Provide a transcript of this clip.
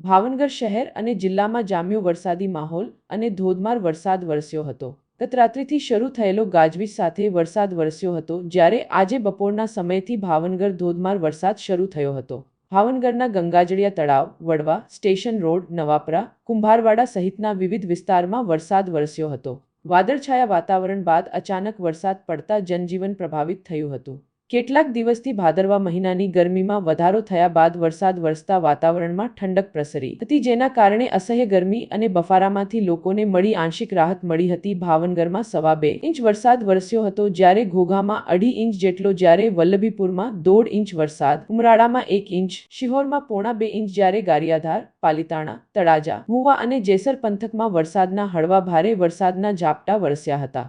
ભાવનગર શહેર અને જિલ્લામાં જામ્યો વરસાદી માહોલ અને ધોધમાર વરસાદ વરસ્યો હતો. ગત રાત્રિથી શરૂ થયેલો ગાજવીજ સાથે વરસાદ વરસ્યો હતો, જ્યારે આજે બપોરના સમયથી ભાવનગર ધોધમાર વરસાદ શરૂ થયો હતો. ભાવનગરના ગંગાજળિયા તળાવ, વડવા, સ્ટેશન રોડ, નવાપરા, કુંભારવાડા સહિતના વિવિધ વિસ્તારમાં વરસાદ વરસ્યો હતો. વાદળછાયા વાતાવરણ બાદ અચાનક વરસાદ પડતા જનજીવન પ્રભાવિત થયું હતું. કેટલાક દિવસથી ભાદરવા મહિનાની ગરમીમાં વધારો થયા બાદ વરસાદ વરસતા વાતાવરણમાં ઠંડક પ્રસરી હતી, જેના કારણે અસહ્ય ગરમી અને બફારામાંથી લોકોને મળી આંશિક રાહત મળી હતી ભાવનગરમાં સવા બે ઇંચ વરસાદ વરસ્યો હતો જ્યારે ઘોઘામાં અઢી ઇંચ જેટલો જ્યારે વલ્લભીપુરમાં દોઢ ઇંચ વરસાદ, ઉમરાળામાં એક ઇંચ, શિહોરમાં પોણા બે ઇંચ જ્યારે ગારિયાધાર, પાલિતાણા, તળાજા મુવા અને જેસર પંથકમાં વરસાદના હળવા ભારે વરસાદના ઝાપટા વરસ્યા હતા.